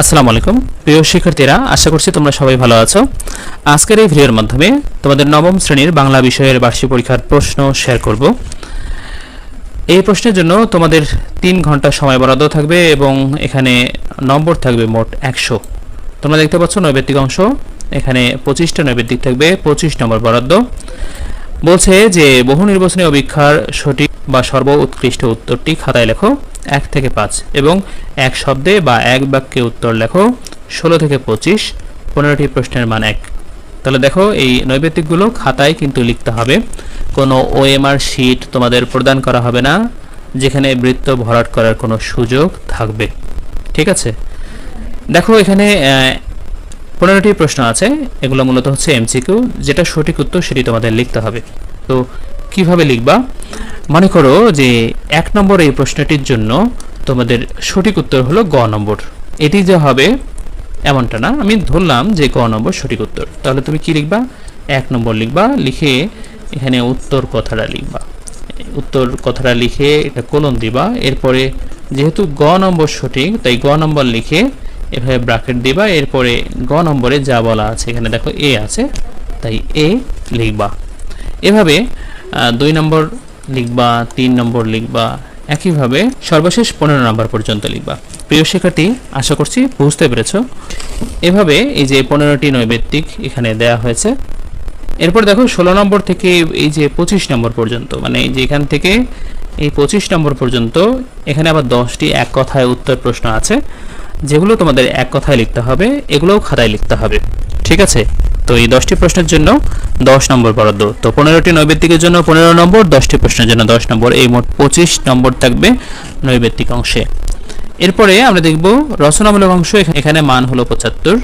আসসালামু আলাইকুম। প্রিয় শিক্ষার্থীরা, আশা করছি তোমরা সবাই ভালো আছো। আজকের এই ভিডিওর মাধ্যমে তোমাদের নবম শ্রেণির বাংলা বিষয়ের বার্ষিক পরীক্ষার প্রশ্ন শেয়ার করব। এই প্রশ্নের জন্য তোমাদের তিন ঘণ্টা সময় বরাদ্দ থাকবে এবং এখানে নম্বর থাকবে মোট একশো। তোমরা দেখতে পাচ্ছ নৈবেদিক অংশ, এখানে পঁচিশটা নৈবেদিক থাকবে, পঁচিশ নম্বর বরাদ্দ। বলছে যে, বহু নির্বাচনী অভিক্ষার সঠিক বা সর্ব উৎকৃষ্ট উত্তরটি খাতায় লেখো। এক থেকে পাঁচ এবং এক শব্দে বা এক বাক্যে উত্তর লেখো ষোলো থেকে পঁচিশ, পনেরোটি প্রশ্নের মান এক। তাহলে দেখো এই নৈবেদিকগুলো খাতায় কিন্তু লিখতে হবে। কোনো ওএমআর শিট তোমাদের প্রদান করা হবে না, যেখানে বৃত্ত ভরাট করার কোনো সুযোগ থাকবে। ঠিক আছে? দেখো এখানে পনেরোটি প্রশ্ন আছে। এগুলো মূলত হচ্ছে এমসিকিউ যেটা সঠিক উত্তর সেটি তোমাদের লিখতে হবে। তো কীভাবে লিখবা? মনে করো যে এক নম্বর এই প্রশ্নটির জন্য তোমাদের সঠিক উত্তর হলো গ নম্বর। এটি যে হবে এমনটা না, আমি ধরলাম যে গ নম্বর সঠিক উত্তর। তাহলে তুমি কি লিখবা? এক নম্বর লিখবা, লিখে এখানে উত্তর কথাটা লিখবা। উত্তর কথাটা লিখে এটা কোলন দিবা। এরপরে যেহেতু গ নম্বর সঠিক, তাই গ নম্বর লিখে এভাবে ব্রাকেট দিবা। এরপরে গ নম্বরে যা বলা আছে, এখানে দেখো এ আছে, তাই এ লিখবা। এভাবে দুই নম্বর লিখবা, তিন নম্বর লিখবা, একইভাবে সর্বশেষ পনেরো নম্বর পর্যন্ত লিখবা। প্রিয় শিক্ষার্থী, আশা করছি বুঝতে পেরেছ। এভাবে এই যে পনেরোটি নৈবেত্তিক এখানে দেয়া হয়েছে। এরপর দেখো, ষোলো নম্বর থেকে এই যে পঁচিশ নম্বর পর্যন্ত মানে এই যে এখান থেকে এই পঁচিশ নম্বর পর্যন্ত, এখানে আবার দশটি এক কথায় উত্তর প্রশ্ন আছে। যেগুলো তোমাদের এক কথায় লিখতে হবে, এগুলোও খাতায় লিখতে হবে। ঠিক আছে? তো এই দশটি প্রশ্নের জন্য দশ নম্বর বরাদ্দ। তো পনেরোটি নৈবেত্তিকের জন্য পনেরো নম্বর, দশটি প্রশ্নের জন্য দশ নম্বর। এই মোট পঁচিশ নম্বর থাকবে নৈবেত্তিক অংশে। এরপরে আমরা দেখব রচনামূলক অংশ, এখা- এখানে মান হলো পঁচাত্তর।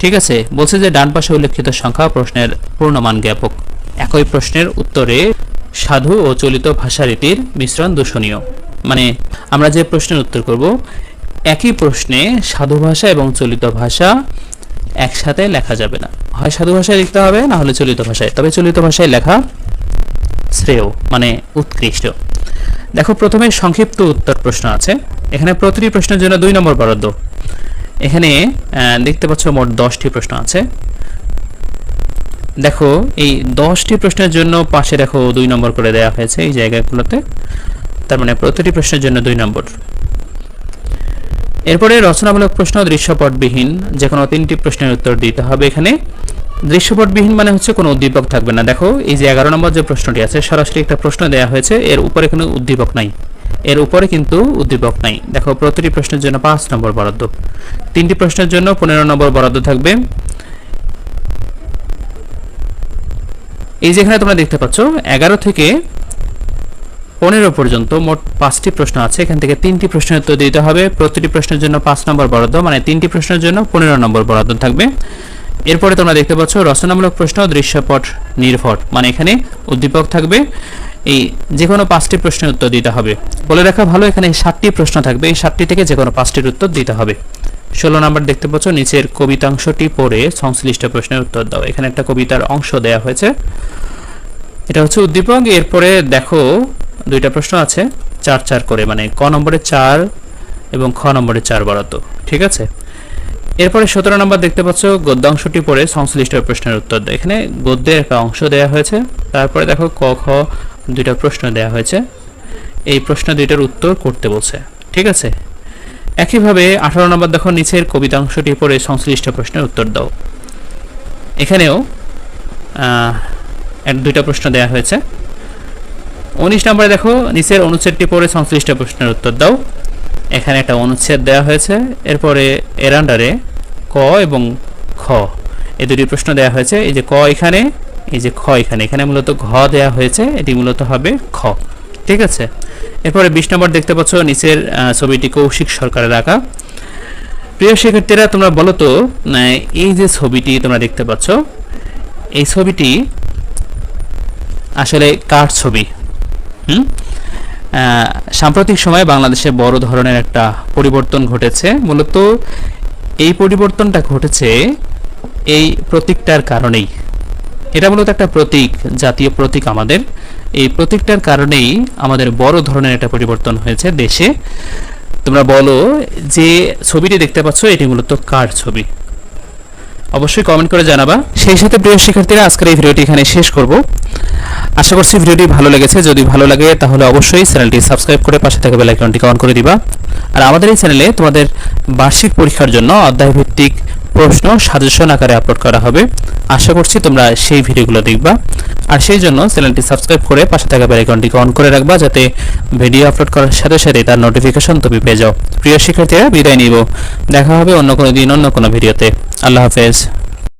ঠিক আছে? বলছে যে ডান পাশে উল্লেখিত সংখ্যা প্রশ্নের পূর্ণমান জ্ঞাপক। একই প্রশ্নের উত্তরে সাধু ও চলিত ভাষারীতির মিশ্রণ দূষণীয়। মানে আমরা যে প্রশ্নের উত্তর করব, একই প্রশ্নে সাধু ভাষা এবং চলিত ভাষা একসাথে লেখা যাবে না। হয় সাধু ভাষায় লিখতে হবে, না হলে চলিত ভাষায়। তবে চলিত ভাষায় লেখা শ্রেয় মানে উৎকৃষ্ট। দেখো, প্রথমে সংক্ষিপ্ত উত্তর প্রশ্ন আছে। এখানে প্রতিটি প্রশ্নের জন্য দুই নম্বর বরাদ্দ। এখানে দেখতে পাচ্ছ মোট দশটি প্রশ্ন আছে। দেখো, এই দশটি প্রশ্নের জন্য পাশে দেখো দুই নম্বর করে দেওয়া হয়েছে এই জায়গাগুলোতে। তার মানে প্রতিটি প্রশ্নের জন্য দুই নম্বর। এরপরে রচনামূলক প্রশ্ন দৃশ্যপটবিহীন। যে কোনো তিনটি প্রশ্নের উত্তর দিতে হবে এখানে। দৃশ্যপটবিহীন মানে হচ্ছে কোনো উদ্দীপক থাকবে না। দেখো, এই যে এগারো নম্বর যে প্রশ্নটি আছে, সরাসরি একটা প্রশ্ন দেওয়া হয়েছে, এর উপরে কোনো উদ্দীপক নাই। এর উপরে কিন্তু উদ্দীপক নাই। দেখো, প্রতিটি প্রশ্নের জন্য পাঁচ নম্বর বরাদ্দ। তিনটি প্রশ্নের জন্য পনেরো নম্বর বরাদ্দ থাকবে। এই যেখানে তোমরা দেখতে পাচ্ছ, এগারো থেকে পনেরো পর্যন্ত মোট পাঁচটি প্রশ্ন আছে। এখান থেকে তিনটি প্রশ্নের উত্তর দিতে হবে। প্রতিটি প্রশ্নের জন্য পাঁচ নম্বর বরাদ্দ মানে তিনটি প্রশ্নের জন্য পনেরো নম্বর বরাদ্দ থাকবে। এরপরে তোমরা দেখতে পাচ্ছ রচনামূলক প্রশ্ন, দৃশ্যপট নির্ভর মানে এখানে উদ্দীপক থাকবে। এই যে কোনো পাঁচটি প্রশ্নের উত্তর দিতে হবে। বলে রাখা ভালো, এখানে সাতটি প্রশ্ন থাকবে। এই সাতটি থেকে যে কোনো পাঁচটির উত্তর দিতে হবে। ষোলো নম্বর দেখতে পাচ্ছ, নিচের কবিতাংশটি পড়ে সংশ্লিষ্ট প্রশ্নের উত্তর দাও। এখানে একটা কবিতার অংশ দেয়া হয়েছে। এটা হচ্ছে উদ্দীপক। এরপরে দেখো দুইটা প্রশ্ন আছে, চার চার করে মানে ক নম্বরে চার এবং খ নম্বরে চার বরাদ্দ, ঠিক আছে? এরপরে সতেরো নম্বর দেখতে পাচ্ছ গদ্যাংশটি পড়ে সংশ্লিষ্ট প্রশ্নের উত্তর দেয়। এখানে গদ্যের একটা অংশ দেওয়া হয়েছে, তারপরে দেখো ক, খ দুইটা প্রশ্ন দেওয়া হয়েছে। এই প্রশ্ন দুইটার উত্তর করতে বলছে, ঠিক আছে? একইভাবে আঠারো নম্বর দেখো, নিচের কবিতাংশটি পড়ে সংশ্লিষ্ট প্রশ্নের উত্তর দাও। এখানেও এক দুইটা প্রশ্ন দেওয়া হয়েছে। উনিশ নম্বরে দেখো, নিচের অনুচ্ছেদটি পড়ে সংশ্লিষ্ট প্রশ্নের উত্তর দাও। এখানে একটা অনুচ্ছেদ দেওয়া হয়েছে। এরপরে এর আন্ডারে ক এবং খ। এই দুটি প্রশ্ন দেওয়া হয়েছে। এই যে ক এখানে, এই যে খ এখানে। এখানে মূলত ঘ দেওয়া হয়েছে। এটি মূলত হবে খ। ঠিক আছে? এরপরে বিশ নম্বর দেখতে পাচ্ছ, নিচের ছবিটি কৌশিক সরকারের আঁকা। প্রিয় শিক্ষার্থীরা, তোমরা বলো তো এই যে ছবিটি তোমরা দেখতে পাচ্ছ, এই ছবিটি আসলে কার ছবি? সাম্প্রতিক সময়ে বাংলাদেশে বড় ধরনের একটা পরিবর্তন ঘটেছে। মূলত এই পরিবর্তনটা ঘটেছে এই প্রতীকটার কারণেই। এটা মূলত একটা প্রতীক, জাতীয় প্রতীক আমাদের। এই প্রতীকটার কারণেই আমাদের বড় ধরনের একটা পরিবর্তন হয়েছে দেশে। তোমরা বলো যে ছবিটি দেখতে পাচ্ছ, এটি মূলত কার ছবি? অবশ্যই কমেন্ট করে জানাবা। সেই সাথে প্রিয় শিক্ষার্থীরা, আজকের এই ভিডিওটি এখানে শেষ করব। আশা করছি ভিডিওটি ভালো লেগেছে। যদি ভালো লাগে, তাহলে অবশ্যই চ্যানেলটি সাবস্ক্রাইব করে পাশে থাকা বেল আইকনটি অন করে দিবা। আর আমাদের এই চ্যানেলে তোমাদের বার্ষিক পরীক্ষার জন্য অধ্যায়ভিত্তিক প্রশ্ন, সাজেশন আকারে আপলোড করা হবে। আশা করছি তোমরা সেই ভিডিওগুলো দেখবা। আর সেই জন্য চ্যানেলটি সাবস্ক্রাইব করে পাশে থাকা বেল আইকনটি অন করে রাখবা, যাতে ভিডিও আপলোড করার সাথে সাথে তার নোটিফিকেশন তুমি পেয়ে যাও। প্রিয় শিক্ষার্থীরা, বিদায় নিব। দেখা হবে অন্য কোনো দিন, অন্য কোনো ভিডিওতে। আল্লাহ হাফেজ।